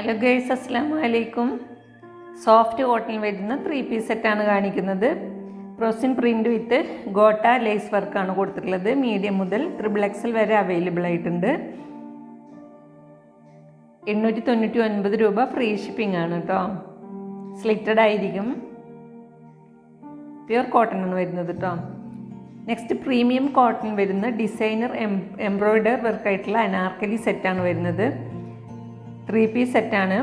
Hello girls അസ്സാം വലൈക്കും soft cotton വരുന്ന ത്രീ പീസ് സെറ്റാണ് കാണിക്കുന്നത്. പ്രോസിൻ പ്രിന്റ് വിത്ത് ഗോട്ട ലേസ് വർക്കാണ് കൊടുത്തിട്ടുള്ളത്. മീഡിയം മുതൽ ത്രിബിൾ എക്സൽ വരെ അവൈലബിൾ ആയിട്ടുണ്ട്. എണ്ണൂറ്റി തൊണ്ണൂറ്റി ഒൻപത് രൂപ ഫ്രീ ഷിപ്പിംഗ് ആണ് കേട്ടോ സ്ലിറ്റഡ് ആയിരിക്കും. പ്യുർ കോട്ടൺ ആണ് വരുന്നത് കേട്ടോ നെക്സ്റ്റ് പ്രീമിയം കോട്ടൺ വരുന്ന ഡിസൈനർ എം എംബ്രോയിഡർ വർക്കായിട്ടുള്ള അനാർക്കലി സെറ്റാണ് വരുന്നത്. ത്രീ പീസ് സെറ്റാണ്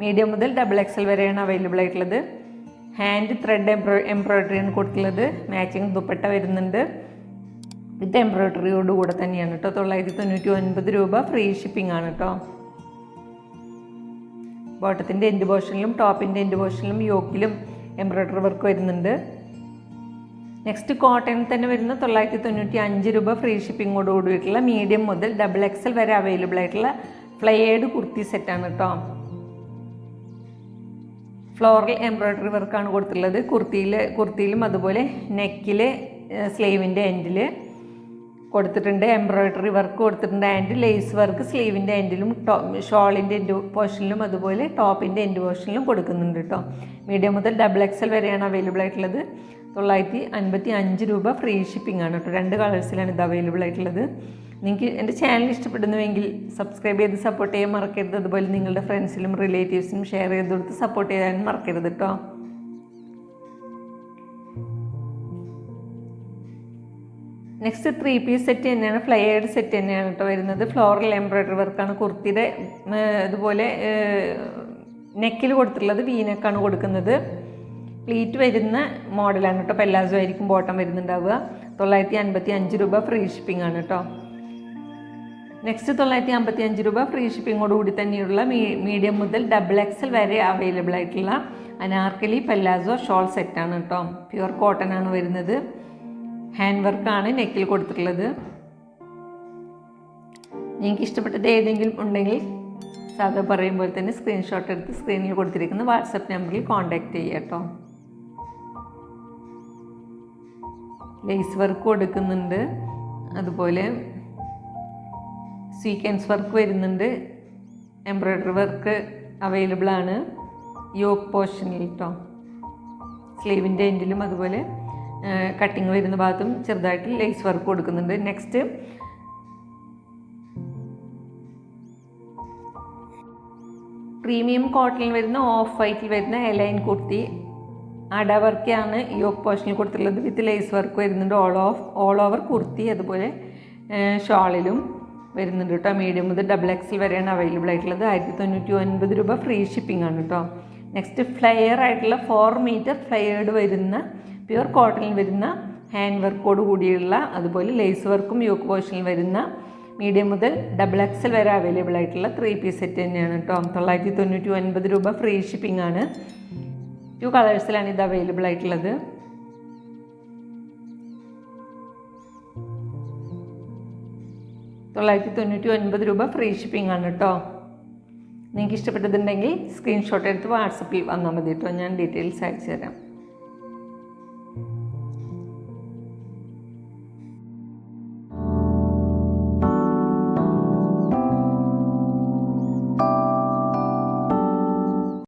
മീഡിയം മുതൽ ഡബിൾ എക്സൽ വരെയാണ് അവൈലബിൾ ആയിട്ടുള്ളത്. ഹാൻഡ് ത്രെഡ് എംബ്രോ എംബ്രോയിഡറിയാണ് കൊടുത്തുള്ളത് മാച്ചിങ് ദുപ്പട്ട വരുന്നുണ്ട്. വിത്ത് എംബ്രോയിഡറിയോട് കൂടെ തന്നെയാണ് കേട്ടോ. തൊള്ളായിരത്തി തൊണ്ണൂറ്റി ഒൻപത് രൂപ ഫ്രീ ഷിപ്പിംഗ് ആണ് കേട്ടോ. ബോട്ടത്തിന്റെ എൻഡ് പോർഷനിലും ടോപ്പിന്റെ എൻഡ് പോർഷനിലും യോക്കിലും എംബ്രോയിഡറി വർക്ക് വരുന്നുണ്ട്. നെക്സ്റ്റ് കോട്ടണിൽ തന്നെ വരുന്ന തൊള്ളായിരത്തി തൊണ്ണൂറ്റി അഞ്ച് രൂപ ഫ്രീ ഷിപ്പിങ്ങോട് കൂടിയിട്ടുള്ള മീഡിയം മുതൽ ഡബിൾ എക്സൽ വരെ അവൈലബിൾ ആയിട്ടുള്ള ഫ്ലയേഡ് കുർത്തി സെറ്റാണ് കേട്ടോ ഫ്ലോറൽ എംബ്രോയിഡറി വർക്കാണ് കൊടുത്തിട്ടുള്ളത്. കുർത്തിയിൽ കുർത്തിയിലും അതുപോലെ നെക്കിൽ സ്ലീവിന്റെ എൻഡിൽ കൊടുത്തിട്ടുണ്ട്. എംബ്രോയിഡറി വർക്ക് കൊടുത്തിട്ടുണ്ട്. ആൻഡ് ലേസ് വർക്ക് സ്ലീവിന്റെ എൻഡിലും ടോ ഷോളിന്റെ എൻഡ് പോർഷനിലും അതുപോലെ ടോപ്പിന്റെ എൻഡ് പോർഷനിലും കൊടുക്കുന്നുണ്ട് കേട്ടോ മീഡിയം മുതൽ ഡബിൾ എക്സൽ വരെയാണ് അവൈലബിൾ ആയിട്ടുള്ളത്. തൊള്ളായിരത്തി അൻപത്തി അഞ്ച് രൂപ ഫ്രീ ഷിപ്പിംഗ് ആണ് കേട്ടോ. രണ്ട് കളേഴ്സിലാണ് ഇത് അവൈലബിൾ ആയിട്ടുള്ളത്. നിങ്ങൾക്ക് എന്റെ ചാനൽ ഇഷ്ടപ്പെടുന്നുവെങ്കിൽ സബ്സ്ക്രൈബ് ചെയ്ത് സപ്പോർട്ട് ചെയ്യാൻ മറക്കരുത്. അതുപോലെ നിങ്ങളുടെ ഫ്രണ്ട്സിലും റിലേറ്റീവ്സിനും ഷെയർ ചെയ്ത് കൊടുത്ത് സപ്പോർട്ട് ചെയ്യാൻ മറക്കരുത് കേട്ടോ. നെക്സ്റ്റ് ത്രീ പീസ് സെറ്റ് തന്നെയാണ് ഫ്ലയേഡ് സെറ്റ് തന്നെയാണ് കേട്ടോ വരുന്നത്. ഫ്ലോറൽ എംബ്രോയിഡറി വർക്കാണ് കുർത്തിയുടെ ഇതുപോലെ നെക്കിൽ കൊടുത്തിട്ടുള്ളത് വീനക്കാണ് കൊടുക്കുന്നത്. പ്ലീറ്റ് വരുന്ന മോഡലാണ് കേട്ടോ. പെല്ലാസോ ആയിരിക്കും ബോട്ടം വരുന്നുണ്ടാവുക. തൊള്ളായിരത്തി അൻപത്തി അഞ്ച് രൂപ ഫ്രീ ഷിപ്പിംഗ് ആണ് കേട്ടോ. നെക്സ്റ്റ് തൊള്ളായിരത്തി അമ്പത്തി അഞ്ച് രൂപ ഫ്രീ ഷിപ്പിങ്ങോട് കൂടി തന്നെയുള്ള മീഡിയം മുതൽ ഡബിൾ എക്സൽ വരെ അവൈലബിൾ ആയിട്ടുള്ള അനാർക്കലി പെല്ലാസോ ഷോൾ സെറ്റാണ് കേട്ടോ. പ്യുവർ കോട്ടൺ ആണ് വരുന്നത്. ഹാൻഡ് വർക്കാണ് നെക്കിൽ കൊടുത്തിട്ടുള്ളത്. നിങ്ങൾക്ക് ഇഷ്ടപ്പെട്ടത് ഏതെങ്കിലും ഉണ്ടെങ്കിൽ സാധാ പറയുമ്പോൾ തന്നെ സ്ക്രീൻഷോട്ട് എടുത്ത് സ്ക്രീനിൽ കൊടുത്തിരിക്കുന്ന വാട്സപ്പ് നമ്പറിൽ കോൺടാക്റ്റ് ചെയ്യാം കേട്ടോ. ലേസ് വർക്ക് കൊടുക്കുന്നുണ്ട്. അതുപോലെ സീക്വൻസ് വർക്ക് വരുന്നുണ്ട്. എംബ്രോയ്ഡറി വർക്ക് അവൈലബിൾ ആണ്. യോക്ക് പോർഷനിൽ കേട്ടോ സ്ലീവിന്റെ എൻഡിലും അതുപോലെ കട്ടിങ് വരുന്ന ഭാഗത്തും ചെറുതായിട്ട് ലേസ് വർക്ക് കൊടുക്കുന്നുണ്ട്. നെക്സ്റ്റ് പ്രീമിയം കോട്ടണിൽ വരുന്ന ഓഫ് വൈറ്റിൽ വരുന്ന എലൈൻ കുർത്തി. അട വർക്കാണ് യോക്ക് പോർഷനിൽ കൊടുത്തിട്ടുള്ളത്. വിത്ത് ലേസ് വർക്ക് വരുന്നുണ്ട്. All of all over kurti അതുപോലെ ഷോളിലും വരുന്നുണ്ട് കേട്ടോ. മീഡിയം മുതൽ ഡബിൾ എക്സിൽ വരെയാണ് അവൈലബിൾ ആയിട്ടുള്ളത്. ആയിരത്തി തൊണ്ണൂറ്റി ഒൻപത് രൂപ ഫ്രീ ഷിപ്പിംഗ് ആണ് കേട്ടോ. നെക്സ്റ്റ് ഫ്ലെയർ ആയിട്ടുള്ള ഫോർ മീറ്റർ ഫ്ലെയേർഡ് വരുന്ന പ്യുവർ കോട്ടണിൽ വരുന്ന ഹാൻഡ് വർക്കോട് കൂടിയുള്ള അതുപോലെ ലേസ് വർക്കും യോക്ക് പോർഷനിൽ വരുന്ന മീഡിയം മുതൽ ഡബിൾ എക്സൽ വരെ അവൈലബിൾ ആയിട്ടുള്ള ത്രീ പീസ് സെറ്റ് തന്നെയാണ് കേട്ടോ. തൊള്ളായിരത്തി തൊണ്ണൂറ്റി ഒൻപത് രൂപ ഫ്രീ ഷിപ്പിംഗ് ആണ്. ടു കളേഴ്സിലാണ് ഇത് അവൈലബിൾ ആയിട്ടുള്ളത്. തൊള്ളായിരത്തി തൊണ്ണൂറ്റി ഒൻപത് രൂപ ഫ്രീ ഷിപ്പിംഗ് ആണ് കേട്ടോ നിങ്ങൾക്ക് ഇഷ്ടപ്പെട്ടതുണ്ടെങ്കിൽ സ്ക്രീൻഷോട്ട് എടുത്ത് വാട്സപ്പിൽ വന്നാൽ മതി കേട്ടോ ഞാൻ ഡീറ്റെയിൽസ് അയച്ചു തരാം